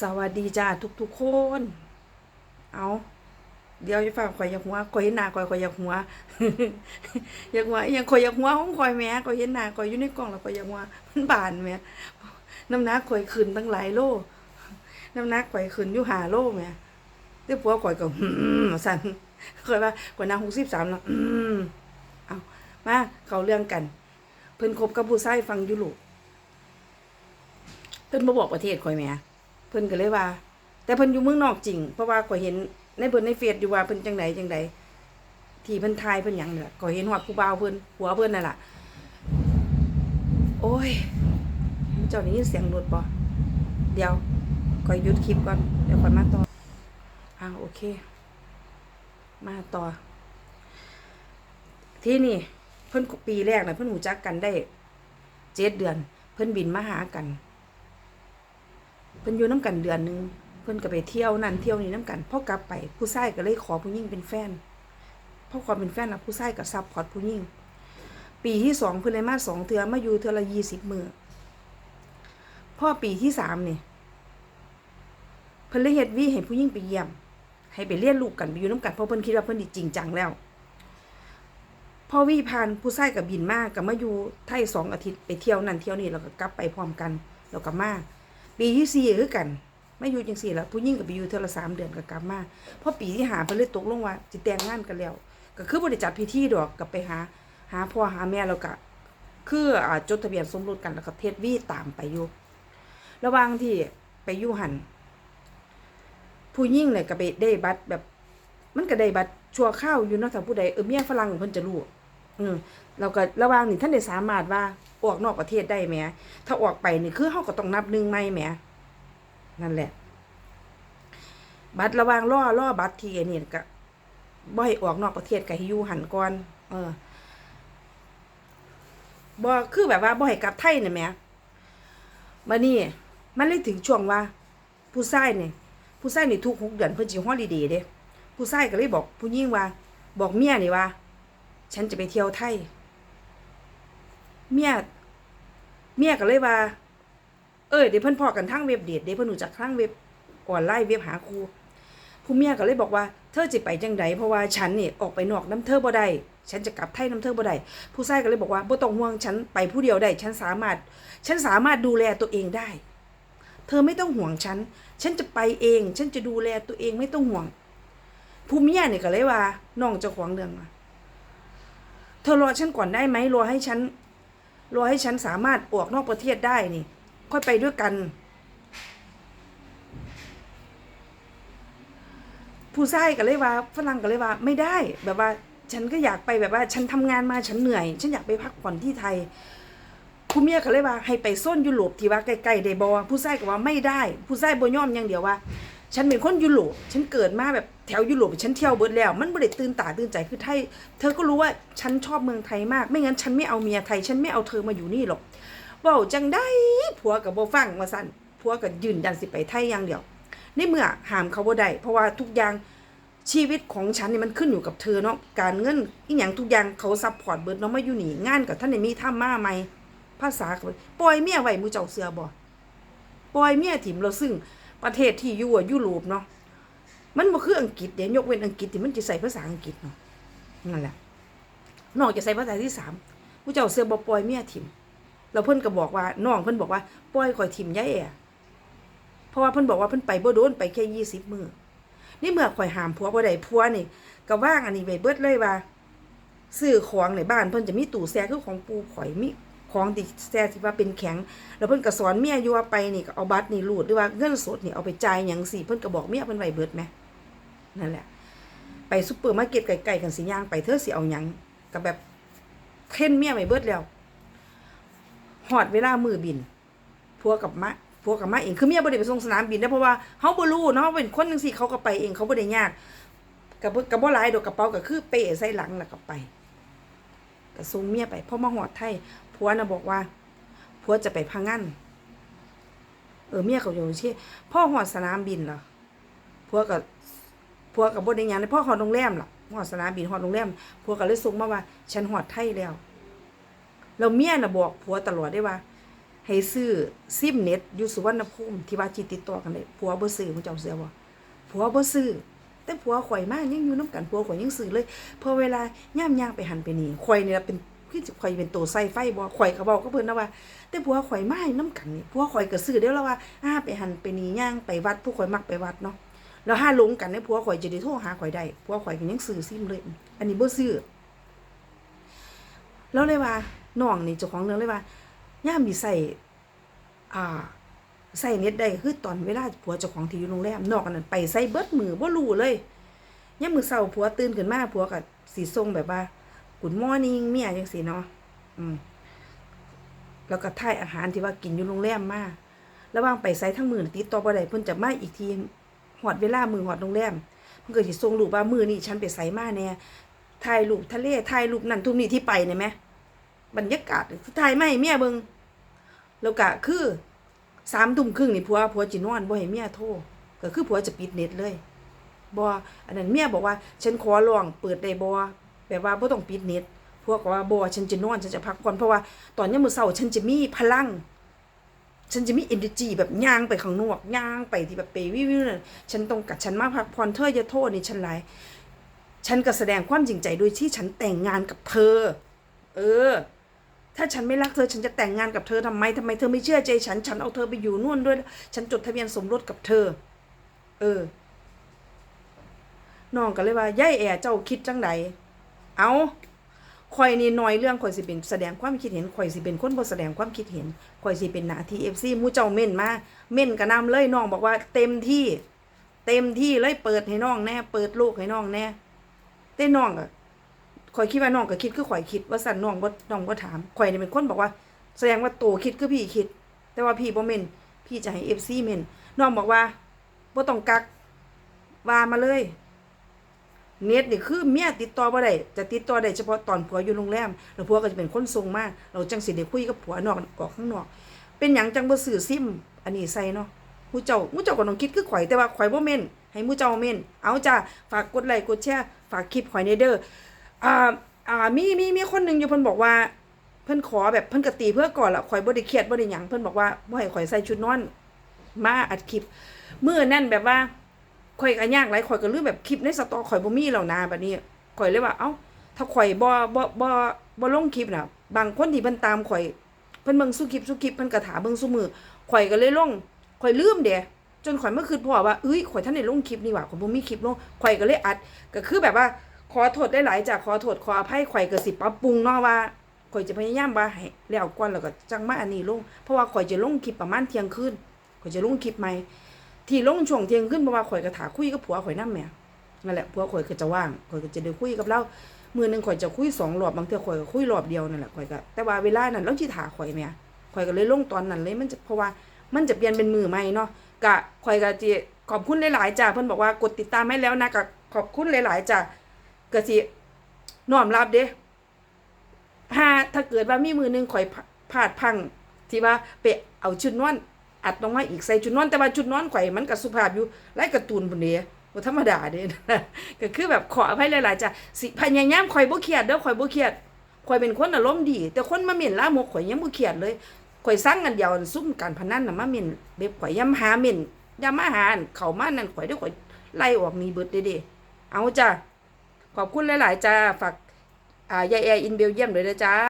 สวัสดีจ้าทุกทุกๆคน เอาเดี๋ยวจะฟังข่อยอยากหัวข่อยเห็นหน้าข่อยข่อยอยากหัวอยากหัวอหยังข่อยอยากหัวของข่อยแม่ข่อยเห็นหน้าข่อยอยู่ในกล่องแล้วข่อยอยากหัวมันบานแม่น้ำหนักข่อยขึ้นตั้งหลายโลน้ำหนักข่อยขึ้นอยู่หาโลแม่เดี๋ยวผัวข่อยก็สั่นข่อยว่าข่อยนาง63แล้วอืมเอามาเขาเรื่องกัน เพิ่นคบกับผู้ชายฟังยุโรปเพิ่นบ่บอกประเทศข่อยแม่ เพิ่นก็เลยว่า แต่เพิ่นอยู่เมืองนอกจริง เพราะว่าก็เห็นในเพิ่นในเฟซอยู่ว่าเพิ่นจังไดจังไดที่เพิ่นทายเพิ่นหยังนี่ล่ะก็เห็นฮอดผู้บ่าวเพิ่นผัวเพิ่นนั่นล่ะโอ้ยเจ้าได้ยินเสียงรถบ่เดี๋ยวก่อยหยุดคลิปก่อนเดี๋ยวค่อยมาต่ออ้าโอเค มาต่อ ที่นี่เพิ่นปีแรกน่ะเพิ่นหูจักกันได้เจ็ดเดือน เพิ่นบินมาหากัน เพิ่นอยู่น้ำกันเดือนหนึ่งเพิ่นก็ไปเที่ยวนั่นเที่ยวนี่น้ำกันพอกลับไปผู้ชายก็เลยขอผู้หญิงเป็นแฟนพอขอเป็นแฟนแล้วผู้ชายก็ซับพอร์ตผู้หญิงปีที่สองเพิ่นเลยมาสองเทือมาอยู่เทือละยี่สิบมือพ่อปีที่สามนี่เพิ่นเลยเฮ็ดวีให้ผู้หญิงไปเยี่ยม ให้ไปเรียนลูกกันไปอยู่น้ำกันเพราะเพิ่นคิดว่าเพิ่นนี่จริงจังแล้วพอวีผ่านผู้ชายกับบินมากกับมาอยู่ไทยสองอาทิตย์ไปเที่ยวนั่นเที่ยวนี่แล้วก็กลับไปพร้อมกันแล้วก็มา ปีที่สี่คือกันไม่อยู่จังสี่แล้วผู้หญิงก็ไปอยู่เท่าละสามเดือนก็กลับมาพราะปีที่หาเพิ่นเลยตกลงว่าสิแต่งงานกันแล้ว ก็คือบ่ได้จัดพิธีดอกกับไปหา หาพ่อหาแม่แล้วก็คืออ่าจดทะเบียนสมรสกันแล้วก็เทศวีตามไปอยู่ระหว่างที่ไปอยู่หันผู้หญิงเนี่ยก็ไปได้บัตรแบบ มันก็ได้บัตรชั่วข้าวอยู่เนาะถ้าผู้ใดเออเมียฝรั่งเพิ่นจะรู้อืมเราก็ระหว่างนี่ท่านได้สามารถว่า ออกนอกประเทศได้แหมถ้าออกไปนี่คือเฮาก็ต้องนับหนึ่งใหม่แหมนั่นแหละ บัตรระว่างล่อล่อบัตรที่นี่ก็บ่ให้ออกนอกประเทศก็ให้ยู่หันก่อนเออบ่คือแบบว่าบ่ให้กลับไทยนี่แหมมานี่มันเลยถึงช่วงว่า ผู้ชายเนี่ยผู้ชายนี่ทุกหกเดือนเพิ่นสิฮอลิเดย์เด้ผู้ชายก็เลยบอกผู้หญิงว่า บอกเมียนี่ว่า ฉันจะไปเที่ยวไทย เมีย เมียก็เลยว่า เออเดี๋ยวเพิ่นพอกันทั้งเว็บเดทเดี๋ยวเพิ่นรู้จักทั้งเว็บออนไลน์เว็บหาครูผู้เมียก็เลยบอกว่าเธอจะไปจังใดเพราะว่าฉันนี่ออกไปนอกน้ำเธอบ่ได้ฉันจะกลับไทยน้ำเธอบ่ได้ผู้ชายก็เลยบอกว่าบ่ต้องห่วงฉันไปผู้เดียวได้ ฉันสามารถ ฉันสามารถดูแลตัวเองได้ เธอไม่ต้องห่วงฉัน ฉันจะไปเอง ฉันจะดูแลตัวเองไม่ต้องห่วงผู้เมียนี่ยก็เลยว่าน้องเจ้าของเรื่องว่าเธอรอฉันก่อนได้ไหมรอให้ฉัน รอให้ฉันสามารถออกนอกประเทศได้นี่ ค่อยไปด้วยกัน ผู้ชายก็เลยว่าฝรั่งก็เลยว่าไม่ได้แบบว่าฉันก็อยากไปแบบว่า ฉันทำงานมาฉันเหนื่อย ฉันอยากไปพักผ่อนที่ไทยผู้เมียก็เลยว่าให้ไปโซนยุโรปที่ว่าใกล้ๆได้บ่ผู้ชายก็ว่าไม่ได้ ผู้ชายบ่ยอมอย่างเดียวว่า ฉันเป็นคนยุโรปฉันเกิดมาแบบแถวยุโรปฉันเที่ยวเบิดแล้ว มันบ่ได้ตื่นตาตื่นใจคือไทย เธอก็รู้ว่าฉันชอบเมืองไทยมาก ไม่งั้นฉันไม่เอาเมียไทย ฉันไม่เอาเธอมาอยู่นี่หรอกเว้าจังได้ผัวกับบฟังว่าซั่นผัวก็ยืนยันสิไปไทยอย่างเดียว ในเมื่อห้ามเขาบ่ได้เพราะว่าทุกอย่างชีวิตของฉันนี่มันขึ้นอยู่กับเธอเนาะการเงินอีหยังทุกอย่างเขาซัพพอร์ตเบิดเนาะมาอยู่นี่งานกับท่านได้มีทำมาใหมภาษาปล่อยเมียไว้มู่เจ้าเสือบ่ปล่อยเมียถิ่มเราซึ่งประเทศที่อยู่อะยุโรปเนาะ มันบ่คืออังกฤษเดี๋ยวยกเว้นอังกฤษที่มันจะใส่ภาษาอังกฤษเนาะนั่นแหละน้อกจากใส่ภาษาที่สามหมู่เจ้าเสือบ่ปล่อยเมียถิ่มแล้วเพิ่นก็บอกว่าน้องเพิ่นบอกว่าปล่อยข่อยถิ่มยายแอเพราะว่าเพิ่นบอกว่าเพิ่นไปบ่โดนไปแค่ยี่สิบมือนี่เมื่อข่อยหามผัวบ่ได้ผัวนี่ก็ว่างอันนี้ไว้เบิดเลยว่าซื้อของในบ้านเพิ่นจะมีตู้แช่คือของปูข่อยมีของที่แช่ที่ว่าเป็นแข็ง แล้วเพิ่นก็สอนเมียอยู่ว่าไปนี่ก็เอาบัตรนี่รูดหรือว่าเงินสดนี่เอาไปจ่ายหยังสิเพิ่นก็บอกเมียเพิ่นไว้เบิดแหม นั่นแหละ ไปซุปเปอร์มาร์เก็ตไกลๆกันสิย่างไปเธอสิเอาหยังก็แบบเค้นเมียไว้เบิดแล้วฮอดเวลามือบินผัวกับมะพัวกับมาเองคือเมียบ่ได้ไปส่งสนามบินนะเพราะว่าเฮาบ่รู้เนาะเป็นคนจังซี่เขาก็ไปเองเขาบ่ได้ยากกับกับบ่หลายดอกกระเป๋าก็คือเป้ใส่หลังแล้วก็ไปก็ส่งเมียไปพอมาฮอดไทยผัวน่ะบอกว่าผัวจะไปพังงานเออเมียเขาอยู่ที่พ่อฮอดสนามบินเหรอผัวก็ ผัวก็บ่ได้หยังเลยพ่อฮอดโรงแรมล่ะฮอดสนามบินฮอดโรงแรมผัวก็เลยส่งมาว่า ฉันฮอดไทยแล้วแล้วเมียน่ะบอกผัวตลอดได้ว่า ให้ซื้อซิมเน็ตอยู่สุวรรณภูมิที่ว่าจิติดต่อกันเลยผัวบ่ซื้อมึงจ้าเสือบ่ผัวบ่ซื้อแต่ผัวข่อยมากยังอยู่นํกันผัวข่อยยังซื้อเลยพอเวลาย่ามย่างไปหันไปนี่ข่อยเนี่ล่ะเป็นคือสิข่อยเป็นตัวใส่ไฟบ่ข่อยก็เว้ากับเพิ่นนะว่า แต่ผัวข่อยมากนํกันนี่ผัวข่อยก็ซื้อเด้อแล้วว่าอ้าไปหันไปนี่ย่างไปวัดผู้ข่อยมักไปวัดเนาะ แล้วห้าลงกันเนี่ยผัวข่อยจะได้โทรหาข่อยได้ผัวข่อยก็ยังซื้อซิมเลย อันนี้บ่ซื้อแล้วเลยว่าน้องนี่เจ้าของเรื่องเลยว่าย่ามีใส่อ่าใส่เน็ตได้คือตอนเวลาผัวเจ้าของที่อยู่โรงแรมนอกอันนั้นไปใส่เบิดมือบ่รู้เลยย่ามือเช้าผัวตื่นขึ้นมาผัวก็สิส่งแบบว่า Good morning เมียจังซี่เนาะอืมแล้วก็ถ่ายอาหารที่ว่ากินอยู่โรงแรมมาระหว่างไปใส่ทั้งมือติดต่อบ่ได้เพิ่นจะมาอีกที ฮอดเวลามือฮอดโรงแรมเพิ่นก็สิส่งรูปว่ามือนี้ฉันไปไสมาแน่ถ่ายรูปทะเลถ่ายรูปนั่นทุกนี้ที่ไปนี่แหมบรรยากาศถ่ายมาให้เมียเบิงแล้วก็คือสามทุ่มครึ่งนี่ผัวผัวจินอนบ่ให้เมียโทรก็คือผัวจะปิดเน็ตเลยบ่อันนั้นเมียบอกว่า ฉันขอร้องเปิดได้บ่แบบว่าบ่ต้องปิดเน็ตผัวกว่าบ่ฉันจะนอนฉันจะพักผ่อนเพราะว่าตอนยามมื้อเช้าฉันจะมีพลัง ฉันจะมี energy แบบย่างไปข้างนอกย่างไปที่แบบไปวิวๆนั่นฉันต้องกัดฉันมากพักผ่อนเธออย่าโทษนี่ฉันหลายฉันก็แสดงความจริงใจโดยที่ฉันแต่งงานกับเธอ เออ ถ้าฉันไม่รักเธอ ฉันจะแต่งงานกับเธอทำไมทำไมเธอไม่เชื่อใจ ฉัน ฉันเอาเธอไปอยู่นู่นด้วย ฉันจดทะเบียนสมรสกับเธอ เออ น้องก็เลยว่าย่ายแอเจ้าคิดจังไดเอา ข่อยนี่น้อยเรื่องข่อยสิเป็นแสดงความคิดเห็นข่อยสิเป็นคนบ่แสดงความคิดเห็นข่อยสิเป็นหน้าที่ FC หมู่เจ้าเม่นมาเม่นกระนำเลยน้องบอกว่าเต็มที่ เต็มที่เลยเปิดให้น้องแน่เปิดโลกให้น้องแน่แต่น้องอะข่อยคิดว่าน้องก็คิดคือข่อยคิดว่าสั่นน้องบ่น้องบ่ถามข่อยนี่เป็นคนบอกว่า แสดงว่าโตคิดคือพี่คิด แต่ว่าพี่บ่แม่นพี่จะให้ FC แม่นน้องบอกว่าบ่ต้องกักว่ามาเลย เน็ตนี่คือเมียติดต่อบ่ได้จะติดต่อได้เฉพาะตอนผัวอยู่โรงแรมแล้วผัวก็จะเป็นคนส่งมากเราจังสิได้คุยกับผัวนอกออกข้างนอก เป็นหยังจังบ่ซื้อซิม อันนี้ใส่เนาะมูเจ้ามูเจ้าก็ต้องคิดคือข่อยแต่ว่าข่อยบ่แม่นให้มูเจ้าแม่นเอาจ้าฝากกดไลค์กดแชร์ฝากคลิปข่อยในเด้ออ่าอ่ามีมีมีคนหนึ่งอยู่เพิ่นบอกว่าเพิ่นขอแบบเพิ่นกตีเพื่อก่อนละข่อยบ่ได้เครียดบ่ได้หยังเพิ่นบอกว่าบ่ให้ข่อยใส่ชุดนอนมาอัดคลิปมื้อนั่นแบบว่า ข่อยก็ยากหลายข่อยก็ลืมแบบคลิปในสตอข่อยบ่มีแล้วนะบัดนี้ข่อยเลยว่าเอ้าถ้าข่อยบ่บ่บ่บ่ลงคลิปน่ะ บางคนที่เพิ่นตามข่อยเพิ่นเบิ่งสู้คลิปสู้คลิปเพิ่นก็ถามเบิ่งสู้มือข่อยก็เลยลงข่อยลืมเด้จนข่อยเมื่อคืนพอว่าเอ้ยข่อยท่านได้ลงคลิปนี่หว่าข่อยบ่มีคลิปลงข่อยก็เลยอัด ก็คือแบบว่าขอโทษได้หลายจากขอโทษขออภัยข่อยก็สิปรับปรุงเนาะว่าข่อยจะพยายามว่าให้แล้วก่อนแล้วก็จังมาอันนี้ลงเพราะว่าข่อยจะลงคลิปประมาณเที่ยงคืนข่อยจะลงคลิปใหม่ ที่ลงช่วงเที่ยงคืนเพราะว่าข่อยก็ถาคุยกับผัวข่อยนำแม่นั่นแหละผัวข่อยก็จะว่างข่อยก็จะได้คุยกับเรามือหนึ่งข่อยจะคุยสองรอบบางเทื่อข่อยก็คุยรอบเดียวนั่นแหละข่อยก็แต่ว่าเวลานั้นเราสิถาข่อยแม่ข่อยก็เลยลงตอนนั้นเลยมันจะเพราะว่ามันจะเปลี่ยนเป็นมือใหม่เนาะกะข่อยก็สิขอบคุณหลายๆจ้าเพิ่อนบอกว่ากดติดตามให้แล้วนะก็ขอบคุณหลายๆจ้าก็สิน้อมรับเด้ถ้าถ้าเกิดว่ามีมือหนึ่งข่อยพลาดพังที่ว่าไปเอาชุดนอน อัดลงมาอีกใส่ชุดนอนแต่ว่าชุดนอนไข่มันก็สุภาพอยู่ไล่การ์ตูนพุ่นเด้บ่ธรรมดาเด้ก็คือแบบขออภัยหลายๆจ้ะสิพยายามข่อยบ่เครียดเด้อข่อยบ่เครียดข่อยเป็นคนอารมณ์ดี แต่คนมาเม่นลามกข่อยยังบ่เครียดเลยข่อยสร้างกันเดียวซุ่มการพนันน่ะมาเม่นเบบข่อยย้ำหาเม่นย้ำมาหานเข้ามานั่นข่อยเด้อข่อยไล่ออกนี่เบิดเด้เด้เอาจ้ะขอบคุณหลายๆจ้าฝากอ่ายายแอร์อินเบลเยียมเลยนะจ้า